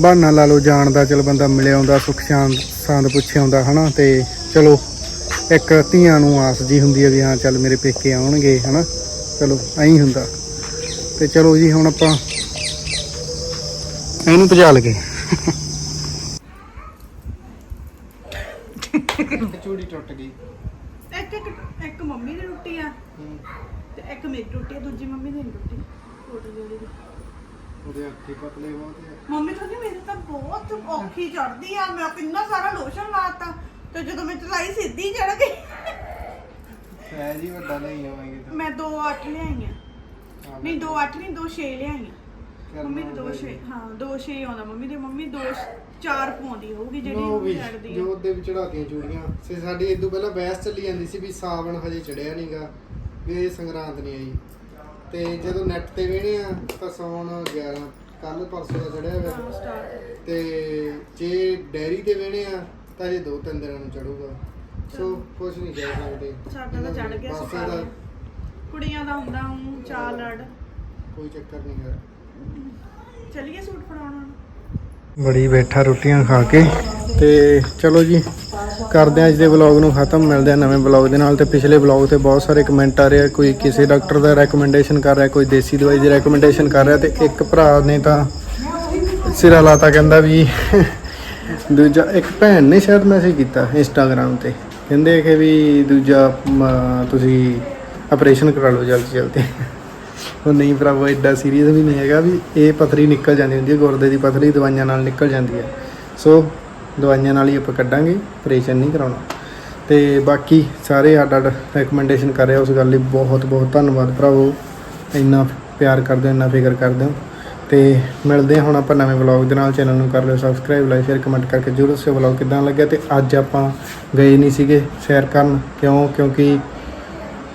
ਬਹਾਨਾ ਲਾ ਲਓ ਜਾਣ ਦਾ, ਚਲ ਬੰਦਾ ਮਿਲਿਆ ਆਉਂਦਾ, ਸੁੱਖ ਸ਼ਾਂਤ, ਸਾਂਦ ਪੁੱਛਿਆ ਆਉਂਦਾ ਹਨਾ, ਤੇ ਚਲੋ ਇੱਕ ਧੀਆਂ ਨੂੰ ਆਸ ਜੀ ਹੁੰਦੀ ਹੈ ਵੀ ਹਾਂ, ਚੱਲ ਮੇਰੇ ਪੇਕੇ ਆਉਣਗੇ ਹਨਾ, ਚਲੋ ਐਂ ਹੁੰਦਾ। ਤੇ ਚਲੋ ਜੀ ਹੁਣ ਆਪਾਂ ਇਹਨੂੰ ਭਜਾ ਲਗੇ ਚੂੜੀ ਟੁੱਟ ਗਈ। ਇੱਕ ਇੱਕ ਇੱਕ ਮੰਮੀ ਦੀ ਰੋਟੀ ਆ ਤੇ ਇੱਕ ਮੇਰੀ ਰੋਟੀ ਆ ਦੂਜੀ ਮੰਮੀ ਦੀ ਨੀ ਰੋਟੀ। ਟੋਟਲ ਜਿਹੜੀ ਦੀ। ਉਹਦੇ ਅੱਖੇ ਪਤਲੇ ਬਹੁਤ ਆ ਮੰਮੀ ਕਹਿੰਦੀ ਮੇਰੇ ਤਾਂ ਬਹੁਤ ਔਖੀ ਚੜਦੀ ਆ ਮੈਂ ਕਿੰਨਾ ਸਾਰਾ ਲੋਸ਼ਨ ਲਾਤਾ ਤੇ ਜਦੋਂ ਮੈਂ ਚਲਾਈ ਸਿੱਧੀ ਚੜ ਗਈ। ਸਾਈਜ਼ ਹੀ ਵੱਡਾ ਨਹੀਂ ਹੋਵੇਗੀ ਮੈਂ 2 8 ਲਿਆਈਆਂ ਨਹੀਂ 2 8 ਨਹੀਂ 2 6 ਲਿਆਈਆਂ ਮੰਮੀ ਦੀ 2 6 ਹਾਂ 2 6 ਆਉਂਦਾ। ਮੰਮੀ ਦੀ ਮੰਮੀ 2 4 ਪਾਉਂਦੀ ਹੋਊਗੀ ਜਿਹੜੀ ਉਹ ਵੀ ਚੜਦੀ ਆ। ਜੋ ਦੇ ਵਿੱਚ ਚੜਾਤੀਆਂ ਚੂੜੀਆਂ ਸੇ ਸਾਡੀ ਇਦੋਂ ਪਹਿਲਾਂ ਬਹਿਸ ਚੱਲੀ ਜਾਂਦੀ ਸੀ ਵੀ ਸਾਵਣ ਹਜੇ ਚੜਿਆ ਨਹੀਂਗਾ ਵੀ ਇਹ ਸੰਗਰਾਂਦ ਨਹੀਂ ਆਈ। ਤੇ ਜਦੋਂ ਨੈਟ ਤੇ ਵੇਣੇ ਆ ਤਾਂ ਸੌਣ 11 ਕੱਲ ਪਰਸੋਂ ਦਾ ਚੜਿਆ ਹੋਇਆ ਹਾਂ, start। ਤੇ ਜੇ ਡੈਰੀ ਤੇ ਵੇਣੇ ਆ ਤਾਂ ਇਹ ਦੋ ਤਿੰਨ ਦਿਨਾਂ ਨੂੰ ਚੜੂਗਾ ਸੋ ਕੁਝ ਨਹੀਂ ਕਹਿ ਸਕਦੇ। ਸਾਡਾ ਤਾਂ ਚੜ ਗਿਆ ਬਸ ਸੁਕਾ ਇਹਦਾ ਕੁੜੀਆਂ ਦਾ ਹੁੰਦਾ ਹੂੰ ਚਾਲ ਲੜ ਕੋਈ ਚੱਕਰ ਨਹੀਂ ਹੈ ਚੱਲੀਏ ਸੂਟ ਫੜਾਉਣ ਬੜੀ ਬੈਠਾ ਰੋਟੀਆਂ ਖਾ ਕੇ। ਤੇ ਚਲੋ ਜੀ, ਕਰਦੇ ਆ ਅੱਜ ਦੇ ਵਲੌਗ ਨੂੰ ਖਤਮ, ਮਿਲਦੇ ਆ ਨਵੇਂ ਵਲੌਗ ਦੇ ਨਾਲ। ਤੇ ਪਿਛਲੇ ਵਲੌਗ ਤੇ ਬਹੁਤ ਸਾਰੇ ਕਮੈਂਟ ਆ ਰਹੇ ਆ, ਕੋਈ ਕਿਸੇ ਡਾਕਟਰ ਦਾ ਰეკਮੈਂਡੇਸ਼ਨ ਕਰ ਰਿਹਾ, ਕੋਈ ਦੇਸੀ ਦਵਾਈ ਦੀ ਰეკਮੈਂਡੇਸ਼ਨ ਕਰ ਰਿਹਾ, ਤੇ ਇੱਕ ਭਰਾ ਨੇ ਤਾਂ ਸਿਰਾ ਲਾਤਾ ਕਹਿੰਦਾ ਵੀ, ਦੂਜਾ, ਇੱਕ ਭੈਣ ਨੇ ਸ਼ਾਇਦ ਮੈਸੇਜ ਕੀਤਾ ਇੰਸਟਾਗ੍ਰam ਤੇ। ਕਹਿੰਦੇ ਕਿ ਵੀ ਦੂਜਾ ਤੁਸੀਂ ਆਪਰੇਸ਼ਨ ਕਰਾ ਲਓ ਜਲਦੀ ਜਲਦੀ ਉਹ ਨਹੀਂ ਭਰਾਵੋ ਐਡਾ ਸੀਰੀਅਸ ਵੀ ਨਹੀਂ ਹੈਗਾ ਵੀ ਇਹ ਪਥਰੀ ਨਿਕਲ ਜਾਂਦੀ ਹੁੰਦੀ ਹੈ, ਗੁਰਦੇ ਦੀ ਪਥਰੀ ਦਵਾਈਆਂ ਨਾਲ ਨਿਕਲ ਜਾਂਦੀ ਹੈ। ਸੋ ਦਵਾਈਆਂ ਨਾਲ ਹੀ ਆਪਾਂ ਕੱਢਾਂਗੇ ਆਪਰੇਸ਼ਨ ਨਹੀਂ ਕਰਾਉਣਾ। ਤੇ ਬਾਕੀ ਸਾਰੇ ਅੱਡ ਅੱਡ ਰეკਮੈਂਡੇਸ਼ਨ ਕਰ ਰਹੇ ਉਸ ਗੱਲ ਲਈ ਬਹੁਤ ਬਹੁਤ ਧੰਨਵਾਦ ਭਰਾਵੋ। ਇੰਨਾ ਪਿਆਰ ਕਰਦੇ ਹੋ, ਇੰਨਾ ਫਿਕਰ ਕਰਦੇ ਹੋ। ਤੇ ਮਿਲਦੇ ਹਾਂ ਹੁਣ ਆਪਾਂ ਨਵੇਂ ਵਲੌਗ ਦੇ ਨਾਲ। ਚੈਨਲ ਨੂੰ ਕਰ ਲਿਓ ਸਬਸਕ੍ਰਾਈਬ ਲਾਈਕ ਸ਼ੇਅਰ ਕਮੈਂਟ ਕਰਕੇ ਜਰੂਰ ਦੱਸਿਓ ਵਲੌਗ ਕਿਦਾਂ ਲੱਗਿਆ। ਤੇ ਅੱਜ ਆਪਾਂ ਗਏ ਨਹੀਂ ਸੀਗੇ ਸੈਰ ਕਰਨ। ਕਿਉਂ? ਕਿਉਂਕਿ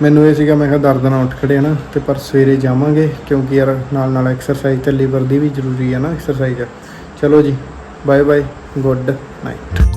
ਮੈਨੂੰ ਇਹ ਸੀਗਾ, ਮੈਂ ਕਿਹਾ ਦਰਦ ਨਾਲ ਉੱਠ ਖੜੇ ਨਾ, ਤੇ ਪਰ ਸਵੇਰੇ ਜਾਵਾਂਗੇ, ਕਿਉਂਕਿ ਯਾਰ ਨਾਲ ਨਾਲ ਐਕਸਰਸਾਈਜ਼ ਤੇ ਲੀਵਰ ਦੀ ਵੀ ਜ਼ਰੂਰੀ ਹੈ ਨਾ ਐਕਸਰਸਾਈਜ਼ ਚਲੋ ਜੀ ਬਾਏ ਬਾਏ ਗੁੱਡ ਨਾਈਟ